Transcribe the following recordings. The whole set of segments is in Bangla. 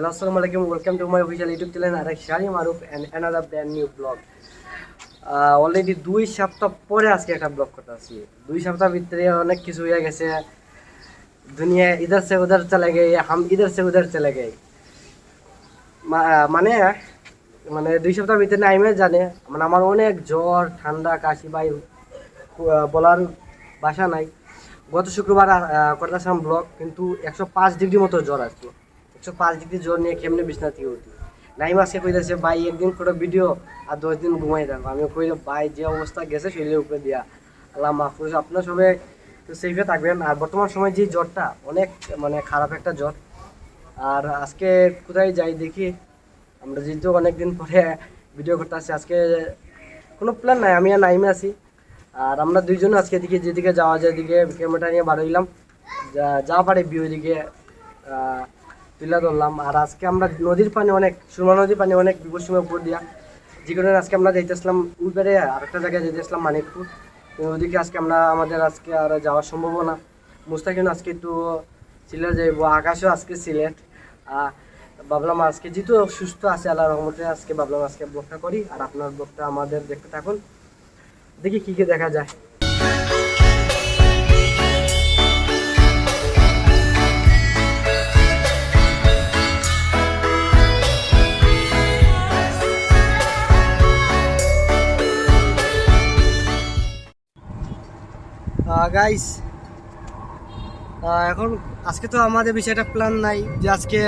হ্যালো আসসালামু আলাইকুম welcome to my official YouTube channel আরেক Shari Maruf and another brand new blog already দুই সপ্তাহ পরে আজকে একটা ব্লগ করতে আসছি দুই সপ্তাহ ভিতরে অনেক কিছু হয়ে গেছে। দুনিয়া ইধার সে উধার চলে গে হাম ইধার সে উধার চলে গে মানে মানে দুই সপ্তাহ ভিতরে নাইমে জানে মানে আমার অনেক জ্বর, ঠান্ডা, কাশি বাই বলার বাসা নাই। গত শুক্রবার করতেছিলাম ব্লগ কিন্তু একশো পাঁচ ডিগ্রি মতো জ্বর আসলো একশো পাঁচ ডিগ্রি জ্বর নিয়ে কেমনে বিছনা থেকে উঠি নাইম আজকে কইতেছে ভাই একদিন করে ভিডিও আর দশ দিন ঘুমাই থাকব আমি কই ভাই যে অবস্থা গেছে শরীরের উপরে দিয়া। আল্লাহ মাফ করেছে আপনার সবাই তো সেফে থাকবেন। আর বর্তমান সময় যে জ্বরটা অনেক মানে খারাপ একটা জ্বর। আর আজকে কোথায় যাই দেখি? আমরা যেহেতু অনেকদিন পরে ভিডিও করতে আসছি আজকে কোনো প্ল্যান নাই আমি আর নাইমে আছি। আর আমরা দুইজন আজকে এদিকে যেদিকে যাওয়া যায় এদিকে ক্যামেরাটা নিয়ে বার হইলাম। যা যা পারে বিয়ে আহ, তুলে ধরলাম। আর আজকে আমরা নদীর পানি অনেক, সুরমা নদীর পানি অনেক বিপদ সময় উপর দিয়া যে কারণে আজকে আমরা যাইতেছিলাম উলপেরে আরেকটা জায়গায় যেতেছিলাম মানিকপুর। ওদিকে আজকে আমরা, আমাদের আজকে আর যাওয়া সম্ভব না মুস্তাকিন আজকে একটু সিলেট যাইবো, আকাশও আজকে সিলেট ভাবলাম আজকে যেহেতু সুস্থ আছে আল্লাহ রহমতে, আজকে ভাবলাম আজকে ব্লগটা করি। আর আপনার ব্লগটা আমাদের দেখতে থাকুন। দেখি কি কি দেখা যায়। গাইস এখন আজকে তো আমাদের বিষয়টা প্ল্যান নাই যে আজকে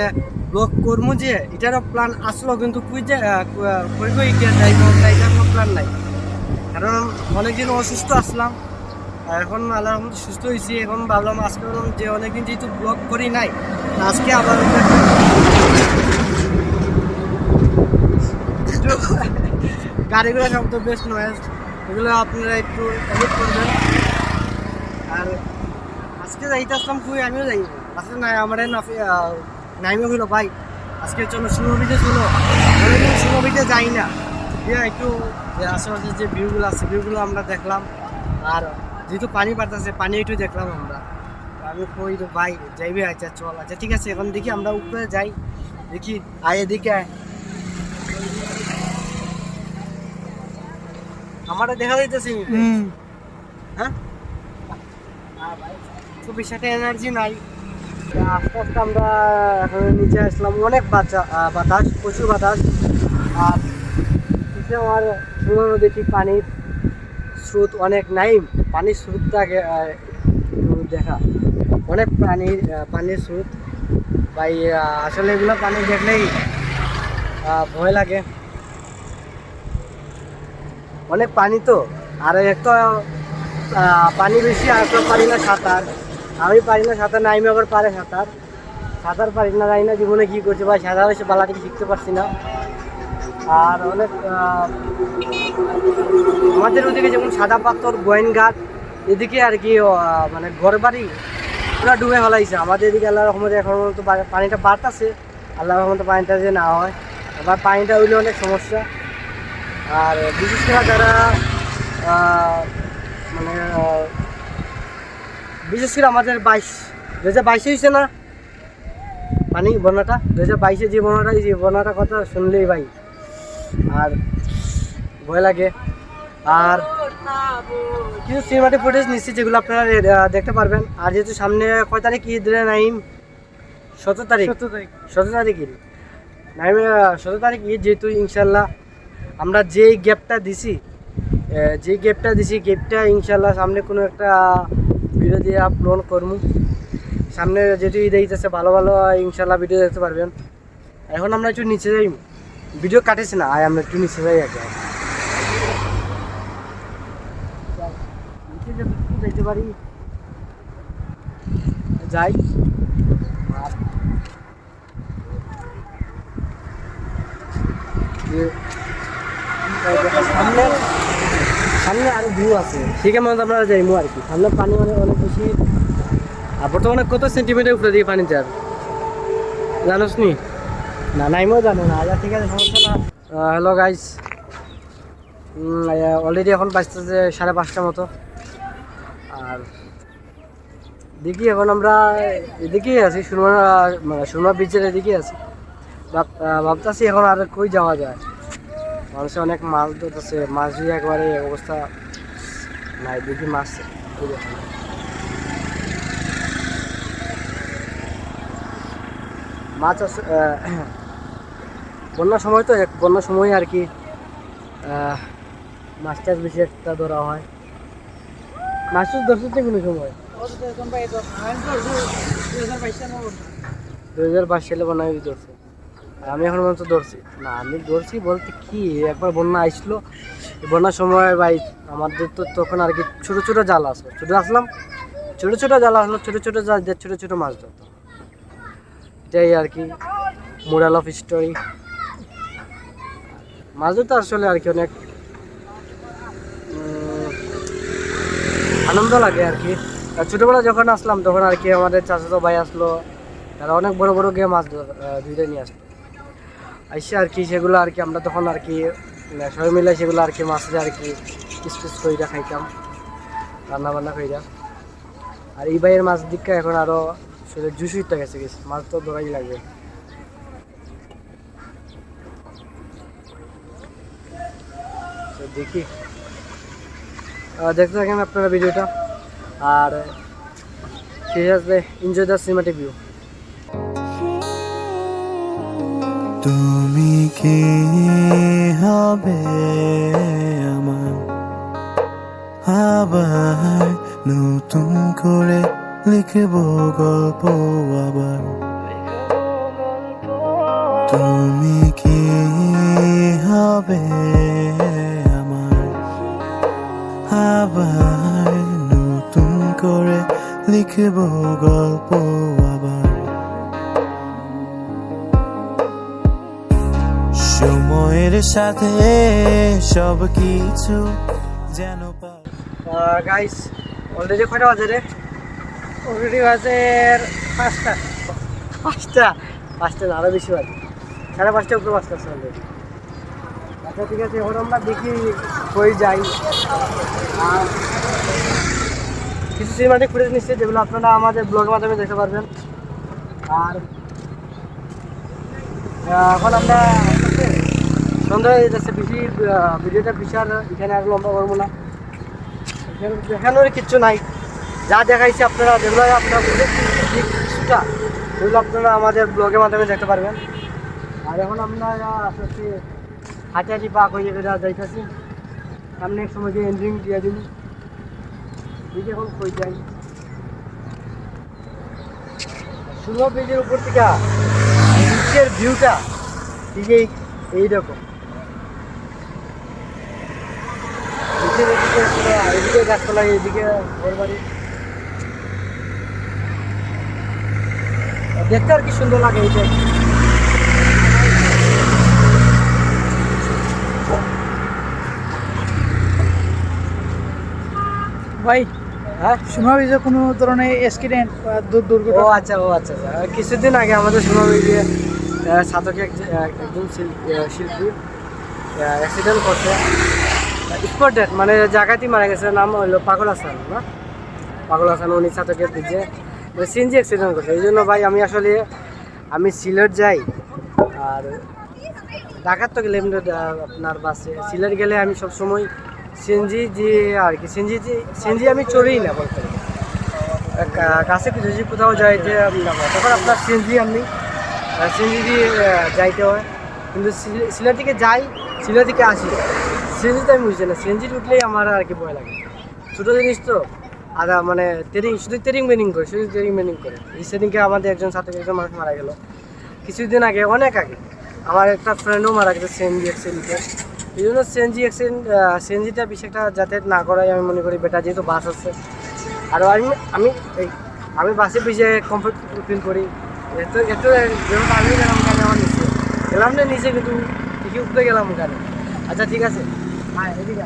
ব্লগ করব যে, এটারও প্ল্যান আসলো কিন্তু কুই যে কই কই গিয়ে যাইব এটার কোনো প্ল্যান নাই। কারণ অনেকদিন অসুস্থ আসলাম। এখন আল্লাহ সুস্থ হয়েছি এখন ভাবলাম আজকে ভাবলাম যে অনেকদিন যেহেতু ব্লগ করি নাই আজকে আবার গাড়িগুলো সব তো বেশ নয়েজ এগুলো আপনারা একটু এডিট করবেন। আজকে যাইতে আসলাম কই আমিও যাই আজকে নাই আমার নাইমে হইল ভাই। আজকে চলো সুরভিতে চলো। অনেকদিন সুরভিতে যাই না। দিয়ে একটু আশেপাশে যে ভিউগুলো আছে ভিউগুলো আমরা দেখলাম। আর যেহেতু পানি বাড়তেছে পানি একটু দেখলাম আমরা। আমি কই তো ভাই যাইবে আচ্ছা চল আচ্ছা ঠিক আছে এখন দেখি আমরা উপরে যাই। দেখি আয় এদিকে আয়। আমারটা দেখা যাইতেছে হ্যাঁ? আর খুব বেশি এনার্জি নাই। আস্তে আস্তে আমরা এখন নিচে আসলাম। অনেক বাচ্চা বাতাস প্রচুর বাতাস। আর নিচে আমার শুরু দেখি পানির স্রোত অনেক নাই। পানির স্রোতটাকে দেখা। অনেক আহ, পানির স্রোত। ভাই আসলে এগুলো পানি দেখলেই ভয় লাগে। অনেক পানি তো। আর একটা পানি বেশি আর পারি না সাঁতার। আমি পারি না, সাঁতার নাইমে আবার পারে সাঁতার। সাঁতার পারি না, জানি না জীবনে কী করছে বা সাঁতার এসে বালাটিকে শিখতে পারছি না। আর অনেক আমাদের ওদিকে যেমন সাদা পাথর গোয়েনঘাট এদিকে আর কি মানে ঘর বাড়ি পুরা ডুবে ফেলাইছে। আমাদের এদিকে আল্লাহ রহমতে এখন তো পানিটা বাড়তেছে। আল্লাহ রহমতে পানিটা যে না হয়। এবার পানিটা হইলে অনেক সমস্যা। আর বিশেষ করে যারা মানে বিশেষ করে আমাদের বাইশ দু হাজার বাইশে হয়েছে না? পানি বন্যাটা দু হাজার বাইশে যে বন্যাটা এই যে বন্যাটা কথা শুনলেই ভাই আর ভয় লাগে। আর কিছু সিনেমাটিক ফুটেজ নিচ্ছি যেগুলো আপনারা দেখতে পারবেন। আর যেহেতু সামনে কয় তারিখ? ঈদ রে নাইম? সতেরো তারিখ। সতেরো তারিখ। ঈদ। নাইম সতেরো তারিখ ঈদ যেহেতু ইনশাল্লাহ আমরা যেই গ্যাপটা দিছি যে গ্যাপটা দিছি গ্যাপটা ইনশাল্লাহ সামনে কোনো একটা ভিডিও দিয়ে আপলোড করব সামনে যেটি ঈদ এইতেছে ভালো ভালো ইনশাল্লাহ ভিডিও দেখতে পারবেন। এখন আমরা একটু নিচে যাই ভিডিও কাটেছে না, আয়, আমরা একটু নিচে যাই আগে। যাই। সামনে সামনে আরও ভিউ আছে। ঠিক আছে আমরা যাইমু আর কি। সামনে পানি মানে অনেক বেশি। আর বর্তমানে কত সেন্টিমিটার উপরে দিয়ে পানি যার জানোস নি? না নাইমও জানে না। আচ্ছা ঠিক আছে, সমস্যা না হ্যালো গাইস অলরেডি এখন বাজতেছে সাড়ে পাঁচটা মতো। আর দেখি এখন আমরা এদিকেই আছি, সুরমা মানে সুরমা বিচের এদিকেই আছি। ভাবতাছি এখন আর কই যাওয়া যায়। মানুষে অনেক মাছ ধরতেছে মাছ দিয়ে একবারে অবস্থা নাই দেখি মাছ। মাছ বন্যার সময় তো এক- বন্যার সময় আর কি মাছ টাছ বেশি একটা ধরা হয়। মাছ না কোনো সময়। দুই হাজার বাইশ সালে বন্যা। ধরছে। আমি এখন পর্যন্ত ধরছি। না, আমি ধরছি বলতে কি, একবার বন্যা আসলো বন্যার সময় ভাই, আমাদের তো তখন আর কি ছোটো ছোটো জাল আসলো ছোটো আসলাম, ছোটো ছোটো জাল আসলো, ছোটো ছোটো জাল দিয়ে ছোটো ছোটো মাছ ধরতো। এটাই আর কি মোরাল অফ স্টোরি মাছ ধরতে আসলে আর কি অনেক আনন্দ লাগে আর কি। ছোটোবেলা যখন আসলাম, তখন আর কি আমাদের চাচাতো ভাই আসলো, তারা অনেক বড় বড় গিয়ে মাছ ধর- নিয়ে আসতো আইসে আর কি, সেগুলো আর কি আমরা তখন আর কি সবাই মিলে সেগুলো আর কি মাছের আর কি পিস পিস কইরা খাইতাম রান্না বান্না কইরা। আর এই ভাইয়ের মাছ দিকটা এখন আরও শরীরে জুস উঠতে গেছে গেছে, মাছ তো ধরাই লাগবে। দেখি। দেখতে থাকেন আপনারা ভিডিওটা। আর শেষ আসবে এনজয় দ্য সিনেমাটিক ভিউ তুমি কি হবে আমার? আবার নতুন করে লিখব গল্প আবার। তুমি কি হবে আমার? আবার নতুন করে লিখব গল্প সময়ের সাথে সব কিছু যেন গাইস অলরেডি কয়টা বাজে রে? অলরেডি বাজে পাঁচটা। পাঁচটা? পাঁচটা না আরও বেশি বাজে। সাড়ে পাঁচটা উপরে পাঁচটা আছে অলরেডি আচ্ছা ঠিক আছে এখন আমরা দেখি কই যাই আর কিছু সিনেমাটিক ফুটেজ নিচ্ছে যেগুলো আপনারা আমাদের ব্লগের মাধ্যমে দেখতে পারবেন। আর এখন আমরা সন্ধ্যা যাচ্ছে বেশি ভিডিওটা বিশাল এখানে আর লম্বা করব না। এখানে দেখানোর কিচ্ছু নাই। যা দেখাইছে আপনারা যেগুলো আপনারা ঠিক কিছুটা সেগুলো আপনারা আমাদের ব্লগের মাধ্যমে দেখতে পারবেন। আর এখন আমরা আস্তে আস্তে হাঁটি হাঁটি পা হয়ে যা যাইতেছি, সামনে এক সময় গিয়ে এন্ডিং দিয়ে দিন দিকে এখন কই যাই। সুন্দর ব্রিজের উপর থেকে নিচের ভিউটা ঠিক এই এইরকম দেখতে আর কি সুন্দর লাগে এইটা ভাই হ্যাঁ শোনা যে কোনো ধরনের অ্যাক্সিডেন্ট বা দু- ও আচ্ছা ও আচ্ছা। আচ্ছা কিছুদিন আগে আমাদের শোনা যে সাধকে এক- এক- একজন শিল্পী অ্যাক্সিডেন্ট করছে। স্পট মানে জায়গাতেই মারা গেছে, নাম হলো পাগল হাসান, না? পাগল হাসান, উনি সাধকের দিকে সিএনজি অ্যাক্সিডেন্ট করছে। এই জন্য ভাই আমি আসলে, আমি সিলেট যাই, আর ঢাকার তো গেলে আপনার বাসে। সিলেট গেলে আমি সব সময় সিএনজি যে, আর কি, সিএনজি সিএনজি আমি চড়েই না বলতে কাছে যদি কোথাও যাইতে তখন আপনার সিএনজি আমি সিএনজি দিয়ে যাইতে হয়। কিন্তু সিলে- সিলেট থেকে যাই, সিলেট থেকে আসি। সিএনজিতে আমি বুঝছি না। সিএনজি উঠলেই আমার আর কি ভয় লাগে। ছোটো জিনিস তো, আর মানে ট্রেনিং শুধু ট্রেনিং মেনিং করে, শুধু ট্রেনিং মেনিং করে। এই সেদিনকে আমাদের একজন সাথে একজন মানুষ মারা গেল। কিছুদিন আগে, অনেক আগে। আমার একটা ফ্রেন্ডও মারা গেছে সিএনজি অ্যাক্সিডেন্টে এই জন্য সিএনজি অ্যাক্সিডেন্ট সিএনজিটা বেশি একটা যাতায়াত না করাই আমি মনে করি বেটা যেহেতু বাস আছে। আর আমি আমি, এই, আমি বাসে বেশি কমফর্ট ফিল করি। এত এত আমি গেলাম কেন আমার নিচে। গেলাম না নিচে, কিন্তু ঠিকই উপরে গেলাম ওখানে। আচ্ছা ঠিক আছে। হ্যাঁ এদিকে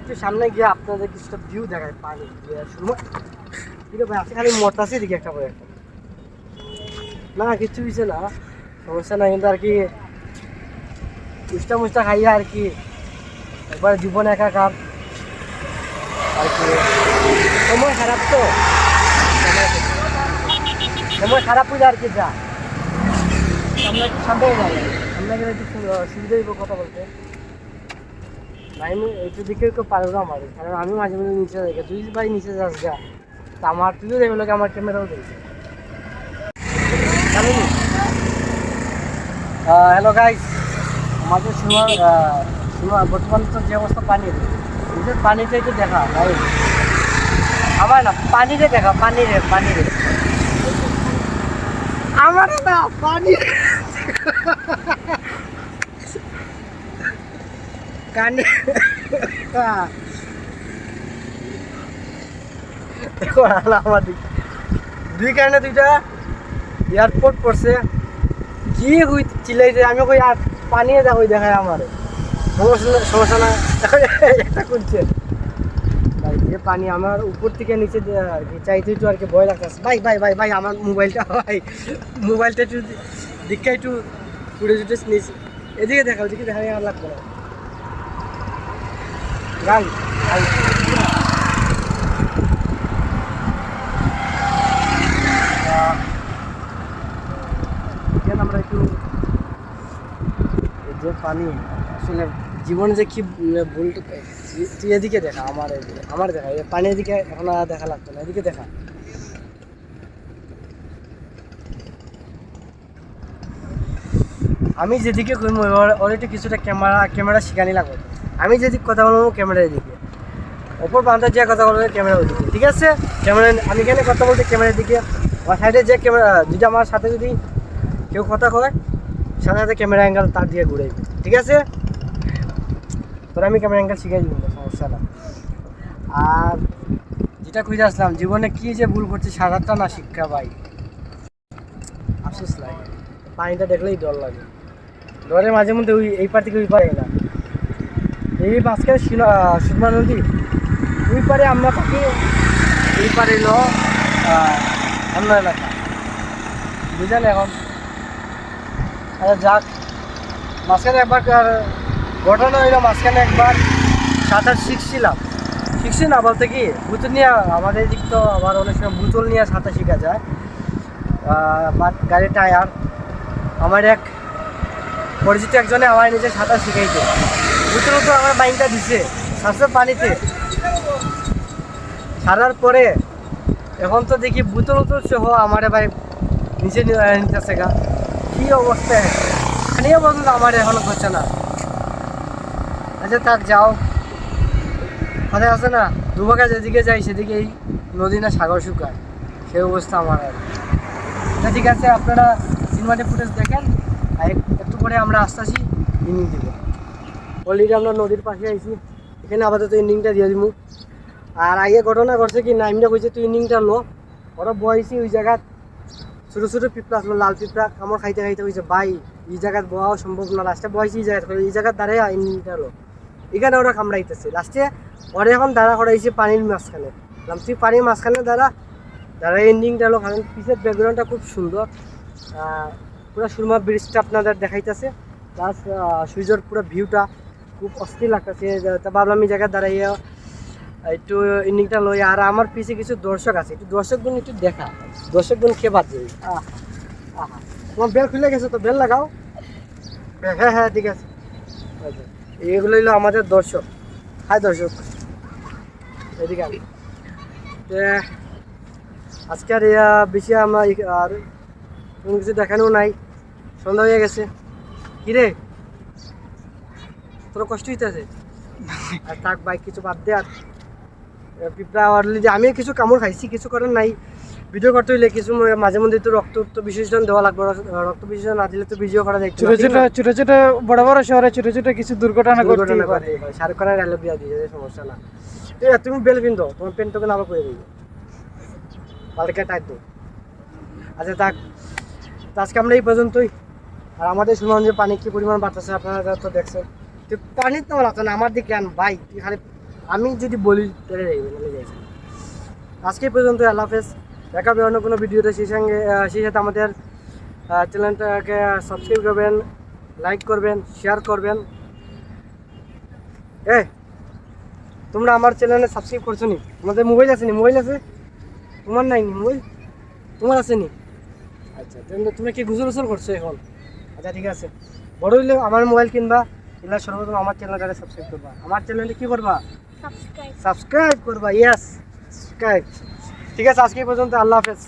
একটু সামনে গিয়ে আপনাদের কিছুটা ভিউ দেখায় পানি শুনব ঠিক আছে খালি মতাছি দিকে একটা একটা। না, কিছু না, সমস্যা নাই, কিন্তু আর কি মুষ্টা মুষ্টা খাইয়া আর কি একবার জীবন একাকার আর কি, সময় খারাপ তো। সময় খারাপ। সময় হয়ে যায় আর কি যা। আমরা হয়ে যাই। আপনাকে একটু সুবিধা দিব কথা বলতে একটু দিকে পারব আমার কারণ আমি মাঝে মাঝে নিচে দেখে তুই ভাই নিচে যাস, যা। তা আমার, তুইও দেখবে আমার ক্যামেরাও দেখছে হ্যালো গাইস আমাদের সীমার সীমা, বর্তমান তো যে অবস্থা পানির, নিজের পানিটা একটু দেখা, ভাই। আমার না, পানিরে দেখা, পানিরে পানিরে। আমার না পানি কানে দুই কারণে দুইটা এয়ারপোর্ট পড়ছে। কি হই আমি কই, আর পানি দেখো, দেখায় আমার। সমস্যা না- একটা করছে ভাই, যে পানি আমার উপর থেকে নিচে চাইতে একটু আর কি ভয় লাগতেছে। ভাই ভাই ভাই ভাই, আমার মোবাইলটা, ভাই, মোবাইলটা একটু দিকটা একটু নিয়েছি। এদিকে দেখা ওদিকে দেখা আমার লাগবে না। যে পানি, আসলে জীবনে যে কি ভুল তুই এদিকে দেখা, আমার এদিকে, আমার দেখা পানি এদিকে এখন আর দেখা লাগতো না, এদিকে দেখা। আমি যেদিকে কইম অলরেডি কিছুটা ক্যামেরা ক্যামেরা শিখানি লাগবে। আমি যেদিকে কথা বলব ক্যামেরা এদিকে ওপর বান্ধার যে কথা বলব ক্যামেরা ওদিকে ঠিক আছে? ক্যামেরা আমি এখানে কথা বলতে ক্যামেরার দিকে। আমার সাইডে যে ক্যামেরা যদি আমার সাথে যদি কেউ কথা কয়, সাথে সাথে ক্যামেরা অ্যাঙ্গেল তার দিয়ে ঘুরাই ঠিক আছে? তোর আমি ক্যামেরা অ্যাঙ্গেল শিখাই দিব সমস্যা না। আর যেটা খুঁজে আসলাম, জীবনে কি যে ভুল করছি সারাটা না শিক্ষা পাই আফসোস লাগে। পানিটা দেখলেই ডর লাগে। ডরে মাঝে মধ্যে ওই এই পার থেকে ওই পারে না এই মাঝখানে সুরমা নদী। ওই পারে আমরা থাকি, এই পারে হলো অন্য এলাকা। বুঝলেন এখন? আচ্ছা যাক। মাঝখানে একবার ঘটনা হইল, মাঝখানে একবার সাঁতার শিখছিলাম। শিখছি না বলতে কি? বুতল নিয়ে আমাদের দিক তো আবার অনেক সময় বুতল নিয়ে সাঁতার শেখা যায়। বাট গাড়ির টায়ার। আমার এক পরিচিত একজনে আমার নিজে সাঁতার শিখাইছে। বুতল তো আমার বাইকটা দিছে। সাঁতার পানিতে। সারার পরে এখন তো দেখি বুতল উতল সহ আমার ভাই নিচে নিতেছে গা। কি অবস্থা? খানিও বন্ধু, আমার এখনও হচ্ছে না। আচ্ছা থাক, যাও। কথা আছে না? দুবাগা যেদিকে যাই সেদিকে এই নদী না সাগর শুকায়। সেই অবস্থা আমার আর। আচ্ছা ঠিক আছে, আপনারা সিনেমাটি ফুটেজ দেখেন। আর একটু পরে আমরা আসতেছি ইনিং দিব অলরেডি আমরা নদীর পাশে আইছি। এখানে আপাতত ইনিংটা দিয়ে দিব আর আগে ঘটনা ঘটছে কি নাইমটা কইছে তুই ইনিংটা লো। ওরা বয়সি ওই জায়গাত। ছোটো ছোটো পিঁপড়া আসলো লাল পিঁপড়া কামড় খাইতে খাইতে কইছে, ভাই, এই জায়গাত বওয়াও সম্ভব না, লাস্টে বয়সি এই জায়গাত এই জায়গার দ্বারে ইনিংটা লো। এখানে ওরা কামড়াইতেছে। লাস্টে ওরা এখন দাঁড়া করাইছে পানির মাঝখানে। তুই পানির মাঝখানে দাঁড়া। দাঁড়া এন্ডিংটা হলো কারণ পিছের ব্যাকগ্রাউন্ডটা খুব সুন্দর। পুরো সুরমা ব্রিজটা আপনাদের দেখাইতেছে। প্লাস সূর্যর পুরো ভিউটা খুব অস্থির লাগতেছে তা ভাবলাম এই জায়গায় দাঁড়াইয়া একটু ইন্ডিংটা লই। আর আমার পিছে কিছু দর্শক আছে একটু দর্শকগুন একটু দেখা। দর্শকগুন কে বাদ যাবে তোমার বেল খুলে গেছে তো বেল লাগাও। হ্যাঁ হ্যাঁ হ্যাঁ ঠিক আছে। এগুলো হলো আমাদের দর্শক। হাই দর্শক। এদিকে। তে, আজকে আর বেশি আমরা আর কোনো কিছু দেখানো নাই। সন্ধ্যা হয়ে গেছে। কিরে তোর কষ্ট হইতেছে? আর থাক ভাই কিছু বাদ দে আর। পিঁপড়া অলরেডি আমিও কিছু কামড় খাইছি কিছু করার নাই। ভিডিও করতে হইলে কিছু মাঝে মধ্যে তো রক্ত তো বিসর্জন দেওয়া লাগবে। রক্ত- বিসর্জন না দিলে তো ভিডিও করা যাইতো ছোট ছোট ছোট ছোট বড় বড় শহরে ছোট ছোট কিছু দুর্ঘটনা দুর্ঘটনা পারে। শাহরুখ খানের ডায়লগ দিয়া সমস্যা না। তুমি বেল পিন্ধো তোমার পেন তোকে আবার করে দিবে পালকে টাইট দো। আচ্ছা থাক। আজকে আমরা এই পর্যন্তই। আর আমাদের শুনলাম যে পানি কি পরিমাণ বাড়তেছে আপনারা তো দেখছেন। তো পানির তো লাগতো না, আমার দিকে আন, ভাই, তুই খালি, আমি যদি বলি আজকে পর্যন্ত আল্লাহ হাফেজ। দেখা হবে অন্য কোনো ভিডিওতে, সেই সঙ্গে সেই সাথে আমাদের চ্যানেলটাকে সাবস্ক্রাইব করবেন লাইক করবেন শেয়ার করবেন। এ, তোমরা আমার চ্যানেলে সাবস্ক্রাইব করছ নি? তোমাদের মোবাইল আছে নি? মোবাইল আছে? তোমার নাই নি মোবাইল তোমার আছে নি? আচ্ছা তুমি- কি গুজর গুজল করছ এখন? আচ্ছা ঠিক আছে। বড় হইলে আমার মোবাইল কিনবা। কিনলে সর্বপ্রথম আমার চ্যানেলটাকে সাবস্ক্রাইব করবা। আমার চ্যানেলে কি করবা? সাবস্ক্রাইব সাবস্ক্রাইব করবা ইয়েস সাবস্ক্রাইব ঠিক আছে আজকে পর্যন্ত আল্লাহ হাফেজ।